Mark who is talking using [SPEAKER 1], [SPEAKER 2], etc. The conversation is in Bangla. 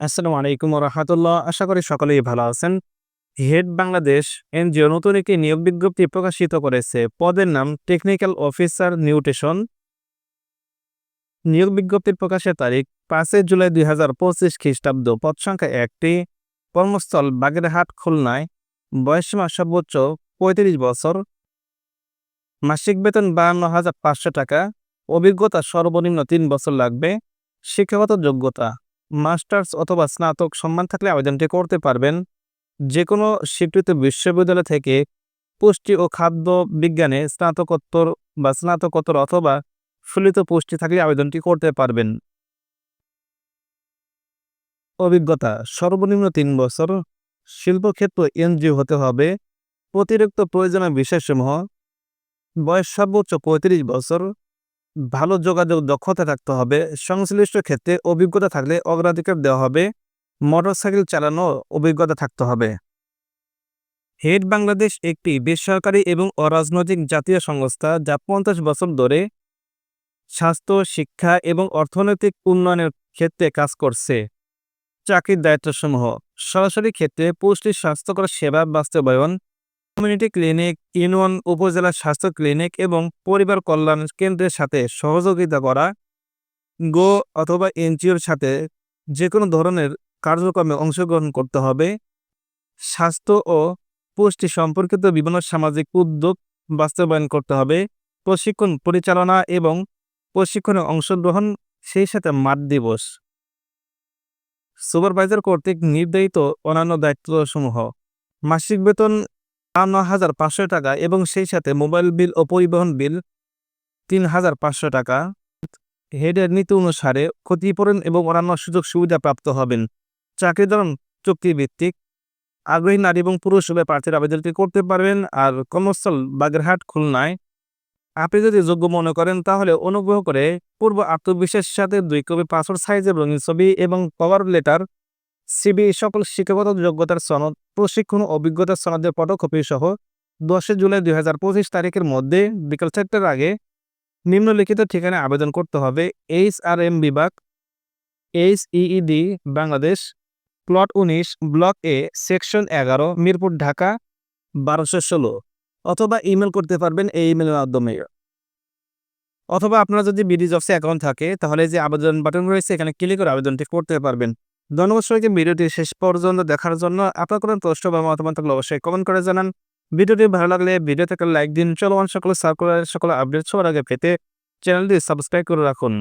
[SPEAKER 1] আসসালামু আলাইকুম রহমতুল্লাহ আশা করি সকলেই ভালো আছেন। হেড বাংলাদেশ এনজিও নতুন একটি নিয়োগ বিজ্ঞপ্তি প্রকাশিত করেছে। পদের নাম টেকনিক্যাল অফিসার নিউট্রিশন নিয়োগ বিজ্ঞপ্তির প্রকাশের তারিখ পাঁচই জুলাই দুই হাজার পঁচিশ খ্রিস্টাব্দ। পদ সংখ্যা একটি। কর্মস্থল বাগেরহাট, খুলনায়। বয়সীমা সর্বোচ্চ পঁয়ত্রিশ বছর। মাসিক বেতন বাহান্ন হাজার পাঁচশো টাকা। অভিজ্ঞতা সর্বনিম্ন তিন বছর লাগবে। শিক্ষাগত যোগ্যতা মাস্টার্স অথবা স্নাতক সম্মান থাকলে আবেদনটি করতে পারবেন। যে কোনো স্বীকৃত বিশ্ববিদ্যালয় থেকে পুষ্টি ও খাদ্য বিজ্ঞানে স্নাতকোত্তর বা স্নাতকোত্তর অথবা ফলিত পুষ্টি থাকলে আবেদনটি করতে পারবেন। অভিজ্ঞতা, সর্বনিম্ন তিন বছর। শিল্পক্ষেত্র এনজিও হতে হবে। অতিরিক্ত প্রয়োজনীয় বিষয়সমূহ। বয়স সর্বোচ্চ পঁয়ত্রিশ বছর। ভালো যোগাযোগ দক্ষতা থাকতে হবে। সংশ্লিষ্ট ক্ষেত্রে অভিজ্ঞতা থাকলে অগ্রাধিকার দেওয়া হবে। মোটরসাইকেল চালানো অভিজ্ঞতা থাকতে হবে। হেড বাংলাদেশ একটি বেসরকারি এবং অরাজনৈতিক জাতীয় সংস্থা যা পঞ্চাশ বছর ধরে স্বাস্থ্য, শিক্ষা এবং অর্থনৈতিক উন্নয়নের ক্ষেত্রে কাজ করছে। চাকরির দায়িত্বসমূহ, সরাসরি ক্ষেত্রে পুষ্টি, স্বাস্থ্যকর সেবা, বাস্তবায়ন কমিউনিটি ক্লিনিক ইউনিয়ন উপজেলা স্বাস্থ্য ক্লিনিক এবং পরিবার কল্যাণ কেন্দ্রের সাথে সহযোগিতা করা, গো অথবা এনজিওর সাথে যে কোনো ধরনের কার্যক্রমে অংশগ্রহণ করতে হবে। স্বাস্থ্য ও পুষ্টি সম্পর্কিত বিভিন্ন সামাজিক উদ্যোগ বাস্তবায়ন করতে হবে। প্রশিক্ষণ পরিচালনা এবং প্রশিক্ষণে অংশগ্রহণ, সেই সাথে মাঠ দিবস। সুপারভাইজার কর্তৃক নির্ধারিত অন্যান্য দায়িত্বসমূহ। মাসিক বেতন বান্ন হাজার পাঁচশো টাকা এবং সেই সাথে মোবাইল বিল ও পরিবহন বিল তিন হাজার পাঁচশো টাকা। হেডের নীতি অনুসারে ক্ষতিপূরণ এবং অন্যান্য সুযোগ সুবিধা প্রাপ্ত হবেন। চাকরি ধরন, চুক্তিভিত্তিক। আগ্রহী নারী এবং পুরুষ উভয় প্রার্থীর আবেদনটি করতে পারবেন আর কর্মস্থল বাগেরহাট, খুলনায়। আপনি যদি যোগ্য মনে করেন, তাহলে অনুগ্রহ করে পূর্ব আত্মবিশ্বাসের সাথে দুই কপি পাসপোর্ট সাইজের রঙিন ছবি এবং কভার লেটার সিবি সকল শিক্ষাগত যোগ্যতার সনদ, প্রশিক্ষণ অভিজ্ঞতার সনদের ফটোকপি সহ দশই জুলাই দুই হাজার পঁচিশ তারিখের মধ্যে বিকাল চারটার আগে নিম্নলিখিত ঠিকানায় আবেদন করতে হবে। এইচ আর এম বিভাগ, এইচ ইইডি বাংলাদেশ, প্লট উনিশ, ব্লক এ, সেকশন এগারো, মিরপুর, ঢাকা, বারোশো ষোলো। অথবা ইমেল করতে পারবেন এই ইমেলের মাধ্যমে। অথবা আপনার যদি বিডি জবসে অ্যাকাউন্ট থাকে, তাহলে যে আবেদন বাটন রয়েছে, এখানে ক্লিক করে আবেদনটি করতে পারবেন। ধন্যবাদ ভিডিওটি শেষ পর্যন্ত দেখার জন্য আপনার কোনো প্রশ্ন বা মতামত থাকলে অবশ্যই কমেন্ট করে জানান। ভিডিওটি ভালো লাগলে ভিডিও থেকে লাইক দিন। চলমান সকল সার্কুলার সকল আপডেট সবার আগে পেতে চ্যানেলটি সাবস্ক্রাইব করে রাখুন।